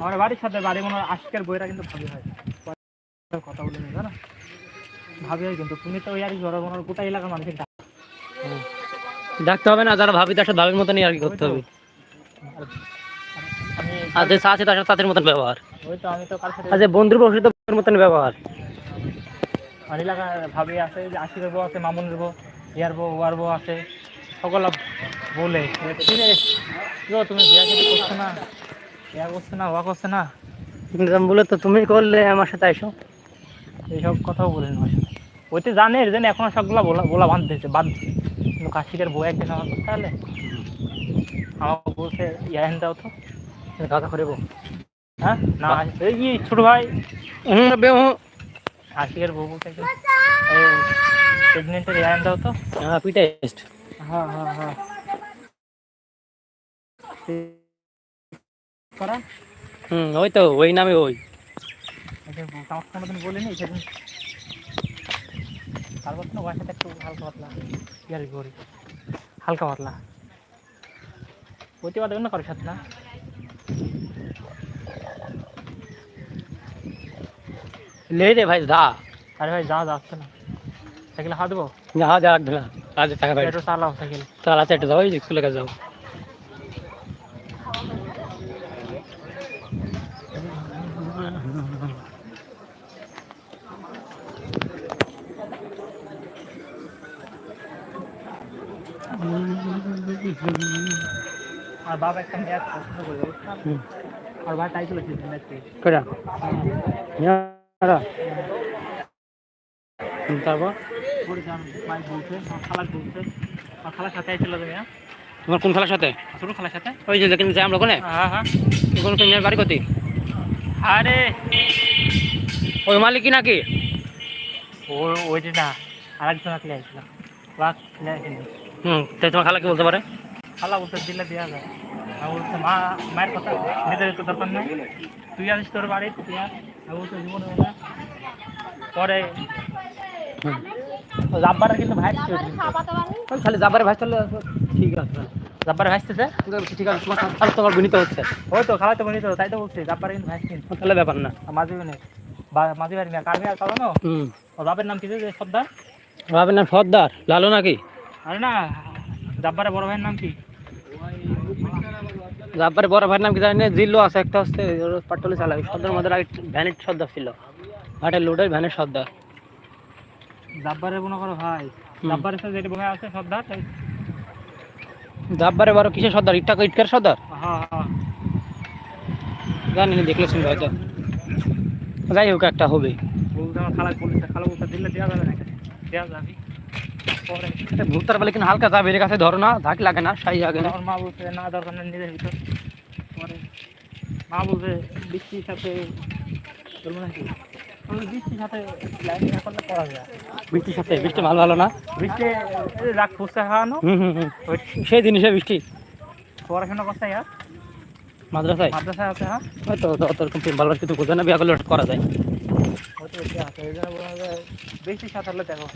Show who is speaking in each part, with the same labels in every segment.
Speaker 1: আমার বাড়ির সাথে বাড়ি মনে হয় আজকের বইটা কিন্তু ভাবি হয়। কথা বলে নিয়ে জানো? ভাবি হয় কিন্তু তুমি তো ওই আর কি করো মনে গোটা এলাকার মানুষের ডাক।
Speaker 2: ডাকতে হবে না যারা ভাবি তার সাথে ভাবির মতনই আর কি করতে হবে।
Speaker 1: আমি
Speaker 2: আর যে আছে তার সাথে তাদের মতন ব্যবহার।
Speaker 1: ওই তো আমি তো কার সাথে
Speaker 2: আর যে বন্ধুর বসে তো মতন ব্যবহার।
Speaker 1: আর এলাকার ভাবি আছে যে আশিকের বউ আছে মামুনের বউ ইয়ার বউ ওয়ার বউ আছে সকল বলে। তুমি বিয়া কিন্তু করছ না? বিয়া করছে না ওয়া করছে না?
Speaker 2: কিন্তু বলে তো তুমি করলে আমার সাথে এসো
Speaker 1: এইসব কথাও বলেন আমার সাথে। ওইতে জানে এর জন্য এখন সবগুলা বলা বলা বাঁধতেছে বাঁধছে কিন্তু কাশিকের বউ একদিন আমার করতে হলে আমার বলছে ইয়াহেন দাও তো।
Speaker 2: কথা করে বউ।
Speaker 1: হ্যাঁ? না এই কি ছোট ভাই।
Speaker 2: হুম
Speaker 1: বউ একদম প্রেগনেন্টের ইয়াহেন দাও তো।
Speaker 2: হ্যাঁ পিটা
Speaker 1: হ্যাঁ হ্যাঁ হ্যাঁ। করা?
Speaker 2: হুম ওই তো ওই নামে ওই।
Speaker 1: কোনোদিন বলিনি সেদিন তারপর তো একটু হালকা পাতলা ইয়ারি করি হালকা পাতলা। প্রতিবাদ কারোর সাথে না।
Speaker 2: লে রে ভাই দা
Speaker 1: আরে ভাই যা যাচ্ছে না। সাইকেলে হাত দেবো?
Speaker 2: যা যা রাখবে না আজ টাকা পাই
Speaker 1: একটু চালাও সাইকেল।
Speaker 2: চালাতে একটু যাও স্কুলে কাছে যাও
Speaker 1: আর বাবা একটা ম্যাচ পছন্দ করে আর ভাই তাই ম্যাচ।
Speaker 2: কটা তারপর?
Speaker 1: তুমি হ্যাঁ?
Speaker 2: তোমার কোন খেলার সাথে?
Speaker 1: ছোট খালার সাথে।
Speaker 2: ওই যে দেখেন যে আমরা কোনে?
Speaker 1: হ্যাঁ হ্যাঁ।
Speaker 2: কোন বাড়ি কতি
Speaker 1: আরে!
Speaker 2: ওই মালিক কি নাকি?
Speaker 1: ও ওইটা না আরেকজন আসলে আইছিলাম বাস ছেলে আইছিল।
Speaker 2: হুম তাই তোমার খালা কি বলতে পারে?
Speaker 1: খালা বলতে দিলে দেওয়া যায়। আর বলছে মা মায়ের কথা নিজের তো দরকার নেই। তুই আসিস তোর বাড়ি তুই আর বলছে জীবনে হবে না। পরে জাব্বারের কিন্তু ভাই
Speaker 2: ওই খালি যাবারে ভাই চলে ঠিক আছে
Speaker 1: জাব্বারে ভাসতেছে
Speaker 2: ঠিক আছে তোমার খালা তোমার বিনীত হচ্ছে।
Speaker 1: ওই তো খালা তো বলি তো তাই তো বলছি জাব্বারে কিন্তু ভাই কিন্তু
Speaker 2: তাহলে ব্যাপার না।
Speaker 1: মাঝি মানে মাঝি বাড়ি না কারমি আর কারও না?
Speaker 2: হুম।
Speaker 1: ও বাপের নাম কি যে সর্দার?
Speaker 2: ভাবেন না সর্দার লালো নাকি?
Speaker 1: আরে না জাব্বারের বড় ভাইয়ের নাম কি?
Speaker 2: যাবারে বড় ভাইয়ের নাম কি জানি জিল্লো আছে একটা হচ্ছে পাটলি চালাবে। সর্দার মধ্যে আগে ভ্যানের সর্দার ছিল। ঘাটের লোডের ভ্যানের সর্দার
Speaker 1: জাব্বারের মনে করো ভাই। জাব্বারের সাথে যেটা ভাই আছে সর্দার
Speaker 2: যাবারে বড় কিসের সর্দার ইটটা ইটকার সর্দার
Speaker 1: হ্যাঁ হ্যাঁ।
Speaker 2: জানি না দেখলে শুনবে হয়তো যাই হোক একটা হবে।
Speaker 1: খালা খালা বলতে দিলে দেওয়া যাবে না দেওয়া যাবে। পরে।
Speaker 2: ভুট্টার বলে কিন্তু হালকা যাবে কাছে ধরো না ধাক লাগে না সাই লাগে না।
Speaker 1: মা বলছে না দরকার নেই নিজের ভিতর। পরে। মা বলছে বৃষ্টির সাথে বলব নাকি? বৃষ্টির সাথে লাইন না করা যায়।
Speaker 2: বৃষ্টির সাথে বৃষ্টি ভালো ভালো না?
Speaker 1: বৃষ্টি রাগ খাওয়ানো
Speaker 2: সেই জিনিসে বৃষ্টি।
Speaker 1: পড়াশোনা
Speaker 2: মাদ্রাসায়?
Speaker 1: মাদ্রাসায় আছে হ্যাঁ?
Speaker 2: হয়তো অত রকম ভালো কিছু বোঝে না বিয়া করলে করা যায়।
Speaker 1: এই জন্য বলা যায় বৃষ্টির সাথে দেখো।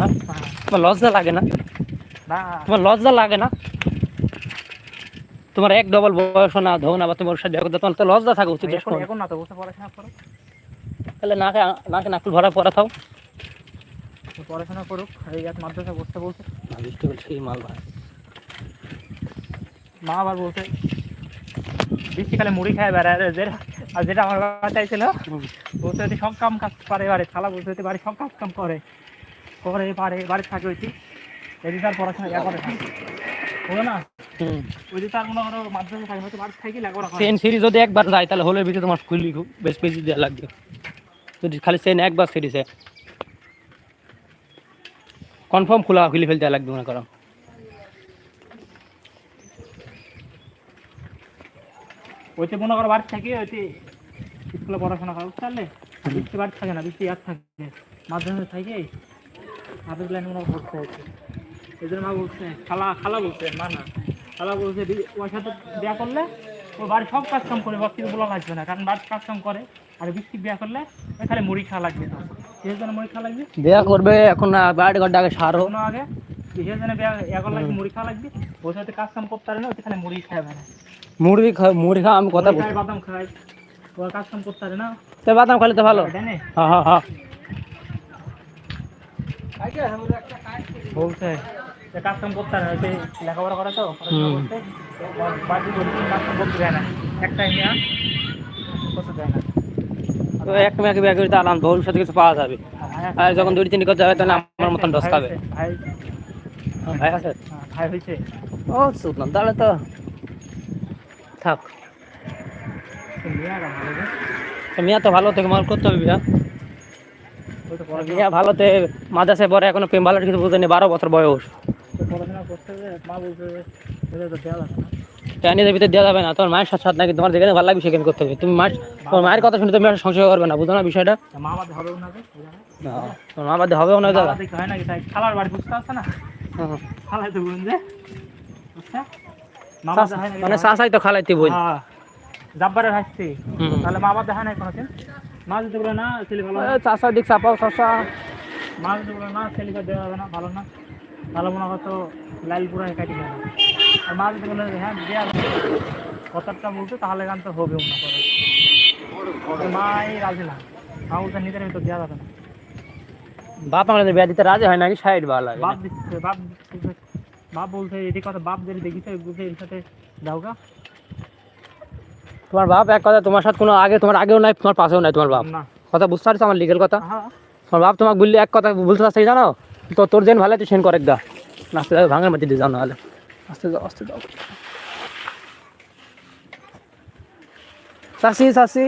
Speaker 2: না। তোমার লজ্জা লাগে না?
Speaker 1: না।
Speaker 2: তোমার লজ্জা লাগে না? তোমার এক ডবল বয়স না ধো না বা তোমার সাথে তোমার তো লজ্জা থাকা উচিত
Speaker 1: এখন না তো বসে পড়াশোনা করো।
Speaker 2: তাহলে নাকে নাকে নাকুল ভরা পরা থাও
Speaker 1: পড়াশোনা করুক এই এক মাদ্রাসা বসতে বলছে।
Speaker 2: না, বৃষ্টি বলছে এই মাল ভাই?
Speaker 1: মা আবার বলছে বৃষ্টিকালে মুড়ি খায় বেড়ায় যেটা আর যেটা আমার বাবা চাইছিল যদি সব কাম কাজ পারে বাড়ি বলতে যদি বাড়ি সব কাজ কাম করে। করে পারে বাড়ি থাকে ওইটি এদি তার পড়াশোনা ইয়া করে না হলো না? ওই যে তার মনে করো মাধ্যমিক থাকে হয়তো বাড়ি থেকে করে।
Speaker 2: চেন সিরিজ যদি একবার যায় তাহলে হলের ভিতরে তোমার খুলি বেশ বেশি দেওয়া লাগবে। যদি খালি চেন একবার সিরিজে। কনফার্ম খোলা খুলে ফেলতে লাগবে মনে করো।
Speaker 1: ওইতে মনে করো বাড়ি থেকে ওইতে স্কুলে পড়াশোনা করে বুঝতে পারলে? বৃষ্টি বাড়ি থাকে না বৃষ্টি ইয়ার থাকে। মাধ্যমিক থাকে মাধ্যমিক লাইনে মনে করো পড়তে হয়েছে এই জন্য মা বলছে খালা খালা বলছে মা না। খালা বলছে ওর সাথে বিয়া করলে ও বাড়ির সব কাজ কাম করে বস্তিতে বলা লাগবে না কারণ বাড়ির কাজ কাম করে। আর বৃষ্টি বিয়া করলে খালি মুড়ি খাওয়া লাগবে তো। কিসের জন্য মুড়ি খাওয়া লাগবে?
Speaker 2: দেয়া করবে এখন না বাড়ি ঘর ডাকে সারো।
Speaker 1: কোনো আগে? কিসের জন্য বিয়া করা লাগবে মুড়ি খাওয়া লাগবে? ওর সাথে কাজ কাম করতে পারে না খালি মুড়ি খাওয়া না
Speaker 2: মুড়ি খা মুড়ি খা আমি কথা বলছি।
Speaker 1: বাদাম ওরা কাজ কাম করতে পারে না?
Speaker 2: সে বাদাম খাইলে তো ভালো। হ্যাঁ হ্যাঁ হ্যাঁ
Speaker 1: বলছে। যে কাজ কাম করতে পারে না লেখাপড়া করে তো পড়াশোনা বাড়ি করি কাজ কাম করতে দেয় না। একটাই মেয়া করতে দেয় না।
Speaker 2: তো এক মেয়েকে বিয়ে করে তাহলে ভবিষ্যতে কিছু পাওয়া যাবে।
Speaker 1: ভাই
Speaker 2: আর যখন দুই তিন যাবে তাহলে আমার মতন ডস খাবে।
Speaker 1: ভাই
Speaker 2: হ্যাঁ, আছে।
Speaker 1: হ্যাঁ, ভাই হয়েছে।
Speaker 2: ও শুনলাম তাহলে তো থাক। মিয়া তো ভালো থেকে মাল করতে হবে বিয়া মিয়া ভালো তে মাদ্রাসায় পরে এখনও প্রেম ভালো কিছু বুঝেনি বারো বছর বয়স।
Speaker 1: না
Speaker 2: ভিতরে দেওয়া যাবে না তোমার মায়ের সাথে সাথে নাকি তোমার যেখানে ভালো লাগবে সেখানে করতে হবে। তুমি মায়ের তোমার মায়ের কথা শুনে তুমি আর সংশয় করবে না বুঝো না বিষয়টা?
Speaker 1: মা না
Speaker 2: তোমার মা বাদে হবেও না দাদা।
Speaker 1: খালার বাড়ি বুঝতে পারছে না? খালাই তো যে। হয় নাকি
Speaker 2: মানে শাসাই তো খালাইতে বই
Speaker 1: হ্যাঁ জাব্বারের হাসছি তাহলে মা বাদে হয় নাই কোনোদিন মা যদি বলে না ছেলে ভালো না,
Speaker 2: চাষা দিক চাপাও চাষা
Speaker 1: মা যদি বলে না ছেলেকে দেওয়া হবে না ভালো না। ভালো মনে হতো লাইল পুরা কাটি যাবে আর মা যদি বলে হ্যাঁ দেওয়া কথাটা বলতো তাহলে গান তো হবে মনে করে। কিন্তু মা এই রাজি না। মা বলতে নিজের ভিতর দেওয়া যাবে না।
Speaker 2: বাপ আমাদের বিয়া দিতে রাজি হয় নাকি? সাইড ভালো লাগে
Speaker 1: বাপ দিচ্ছে বাপ দিচ্ছে। বাপ বলছে এদিকে কথা বাপ যদি বুঝে এর সাথে
Speaker 2: তোমার বাপ এক কথা তোমার সাথে কোনো আগে তোমার আগেও নাই তোমার পাশেও নাই তোমার বাপ।
Speaker 1: না।
Speaker 2: কথা বুঝতে পারছ আমার লিগেল কথা?
Speaker 1: হ্যাঁ।
Speaker 2: তোমার বাপ তোমাকে বললে এক কথা বলতে পারছে জানো? তো তোর যেন ভালো তুই সেন করে গা নাচতে যাবে ভাঙার মধ্যে দিয়ে যাও নাহলে। আস্তে যাও আস্তে যাও। চাষি চাষি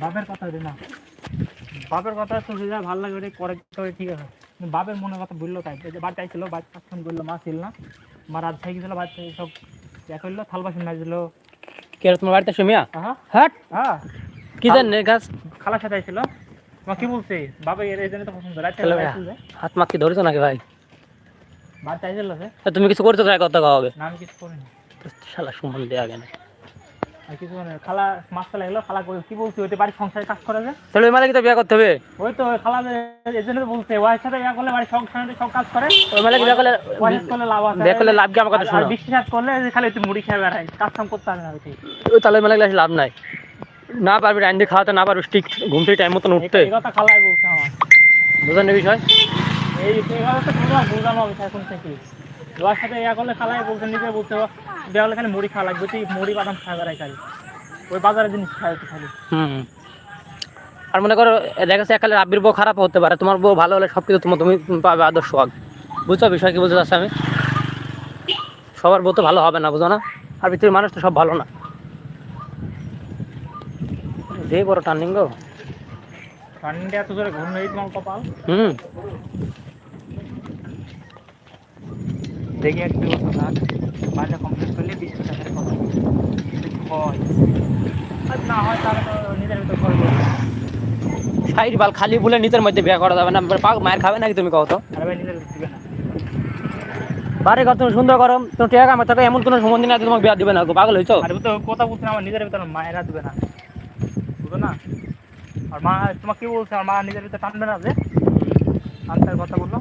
Speaker 1: বাপের কথা রে না। বাপের কথা তো যে ভালো লাগে করে ঠিক আছে। বাপের মনের কথা বলল তাই। যে বাড়ি চাইছিল বাড়ি পাঁচক্ষণ বলল মা ছিল না। মা রাত খাই গেছিল বাড়ি থেকে সব ইয়া করল থাল বাসন মাছ দিল
Speaker 2: কে তোমার বাড়িতে সুমিয়া
Speaker 1: হ্যাঁ হ্যাঁ।
Speaker 2: কি জান গাছ?
Speaker 1: খালার সাথে আইছিল। মা কি বলছে? বাবা এর এই জন্য তো পছন্দ রাত
Speaker 2: ভাইয়া। হাত মাত কি ধরেছো নাকি ভাই?
Speaker 1: বাড়ি চাইছিল
Speaker 2: তুমি কিছু করছ কথা হবে।
Speaker 1: না আমি কিছু করিনি।
Speaker 2: শালা সুমন দেয়া গেলে।
Speaker 1: কিছু মানে খালা মাছ ফেলা গেলো খালা কি বলছে? ওইটা বাড়ির সংসারে কাজ করে যে।
Speaker 2: তাহলে ওই মালিক তো বিয়ে করতে হবে?
Speaker 1: ওই তো খালা এই জন্য তো বলছে ওয়াইফ সাথে করলে বাড়ির সংসারে সব কাজ করে।
Speaker 2: ওই মালিক বিয়ে করলে
Speaker 1: ওয়াইফ করলে লাভ আছে।
Speaker 2: বিয়ে করলে লাভ কি আমার কথা
Speaker 1: আর- আর
Speaker 2: শোনো
Speaker 1: বিশ্বাস করলে খালি তুই মুড়ি খেয়ে বেড়াই কাজ কাম করতে হবে না
Speaker 2: ওই তাহলে লাভ নাই। না পারবি টাইম দিয়ে খাওয়াতে না পারবি ঠিক ঘুমতে টাইম মতন উঠতে।
Speaker 1: এই কথা খালাই বলছে আমার।
Speaker 2: বুঝলেন বিষয়?
Speaker 1: এই কথা তো বুঝলাম হবে এখন থেকে ওয়ার সাথে ইয়া করলে খালাই বলছে নিজে বিয়ে হলে খালি মুড়ি খাওয়া লাগবে তুই মুড়ি বাদাম খাওয়া বেড়াই খালি ওই বাজারের জিনিস তো খালি।
Speaker 2: হুম। আর মনে করো দেখা যাচ্ছে একালে রাব্বির বউ খারাপ হতে পারে তোমার বউ ভালো হলে সব কিছু তোমার তুমি তুমি পাবে আদর্শ হক বুঝছ বিষয় কি বলতে চাচ্ছি আমি? সবার বউ তো ভালো হবে না বুঝো না? আর পৃথিবীর মানুষ তো সব ভালো না। যে বড় টার্নিং গো।
Speaker 1: ঠান্ডা এত জোরে ঘুম নেই তোমার কপাল।
Speaker 2: হুম।
Speaker 1: দেখি এক দুই বছর রাখ বাজা কমপ্লিট করলে বিশ টাকার কথা হয় না হয় তাহলে তো নিজের ভিতর করব।
Speaker 2: সাইড বাল খালি বলে নিজের মধ্যে বিয়ে করা যাবে না। পাক মায়ের খাবে নাকি তুমি কত
Speaker 1: আর ভাই নিজের দিবে না।
Speaker 2: বাড়ি ঘর তুমি সুন্দর করো। তুমি টেকা আমার তাকে এমন কোনো সম্বন্ধ না তোমাকে বিয়ে দিবে না। পাগল হয়েছো?
Speaker 1: আর তো কথা বলছি না আমার নিজের ভিতর মায়েরা দিবে না। বুঝো না? আর মা তোমাকে কি বলছে? আমার মা নিজের ভিতর টানবে না যে? আনসার কথা বলল।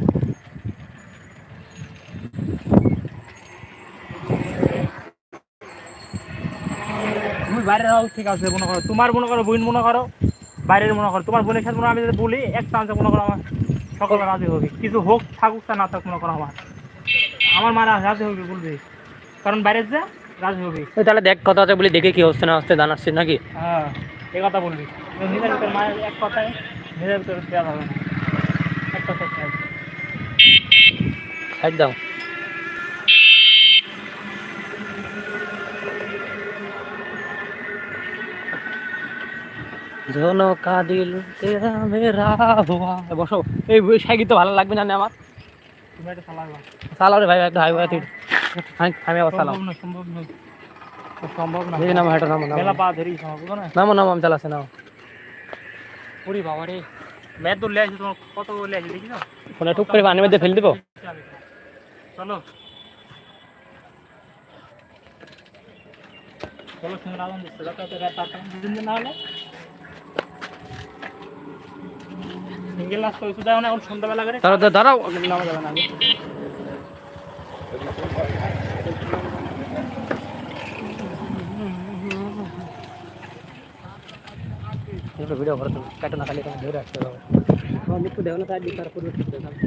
Speaker 1: তুমি বাইরে যাও ঠিক আছে মনে করো। তোমার মনে করো বোন মনে করো বাইরের মনে করো। তোমার বোনের সাথে মনে আমি যদি বলি এক চান্সে মনে করো আমার সকলে রাজি হবে। কিছু হোক থাকুক তা না থাকুক মনে করো আমার। আমার মা রাজি হবে বলবে। কারণ বাইরের যে রাজি হবে।
Speaker 2: তাহলে দেখ কথা আছে বলি দেখে কি হচ্ছে না হচ্ছে জানাচ্ছি নাকি?
Speaker 1: হ্যাঁ এই কথা বলবি। নিজের ভিতর মায়ের এক কথায় নিজের ভিতর দেওয়া যাবে না। এক খেয়াল
Speaker 2: সাইড দাও। জোনো কা দিল তেরা মেরা হুয়া বসো এই সাইকেল তো ভালো লাগবে না আমার
Speaker 1: তুমি একটা চালাবা
Speaker 2: চালাও রে ভাই একটা হাইওয়ে তুই আমি আবার চালাও
Speaker 1: সম্ভব না সম্ভব নয় তো সম্ভব না
Speaker 2: দেখি নামো হেঁটে নামো নামো
Speaker 1: মেলা পা ধরি সম্ভব না
Speaker 2: নামো নামো আমি চালাচ্ছি নাও
Speaker 1: পুরি বাবা রে মেয়ের তো লে আসি তোমার কত লে আসি দেখি না
Speaker 2: ফোনে টুক করে পানির মধ্যে ফেলে দিব
Speaker 1: চলো চলো সুন্দর আগুন দিচ্ছে তো রাত আটটা দিন না হলে গেলাস কই সুদাও না এখন সন্ধ্যাবেলা করে
Speaker 2: দাঁড়াও দাঁড়াও
Speaker 1: নামা যাবে না
Speaker 2: এটা ভিডিও করতে কাটো না খালি তুমি ধরে রাখতে হবে হ্যাঁ একটু দেও না তার বিচার করবে ঠিক আছে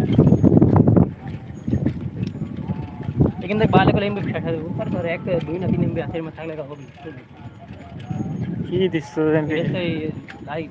Speaker 2: लेकिन देख बाले को लेंगे छठा देखो
Speaker 1: पर तो
Speaker 2: एक दुई ना तीन लेंगे आखिर में थाक लेगा होगी सी दिस ऐसे लाइक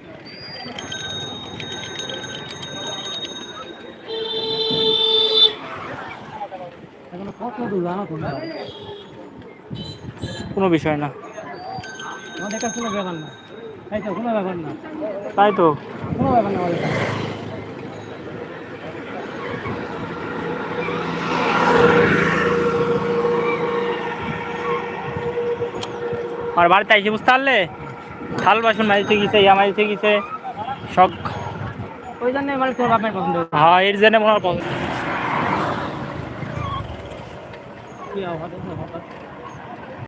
Speaker 1: কোনো বিষয় না।
Speaker 2: আমাদের কাছে কোনো ব্যাপার না তাই তো। কোনো ব্যাপার না
Speaker 1: তাই তো
Speaker 2: কোনো ব্যাপার না
Speaker 1: আর বাড়িতে আইসে বুঝতে পারলে? থাল বাসন মাঝে গেছে ইয়া মাঝে গেছে সব
Speaker 2: ওই জন্য মানে তোর বাপের পছন্দ।
Speaker 1: হ্যাঁ এর জন্য মনে হয় পছন্দ
Speaker 2: কি আবহাওয়া দেখছ, হঠাৎ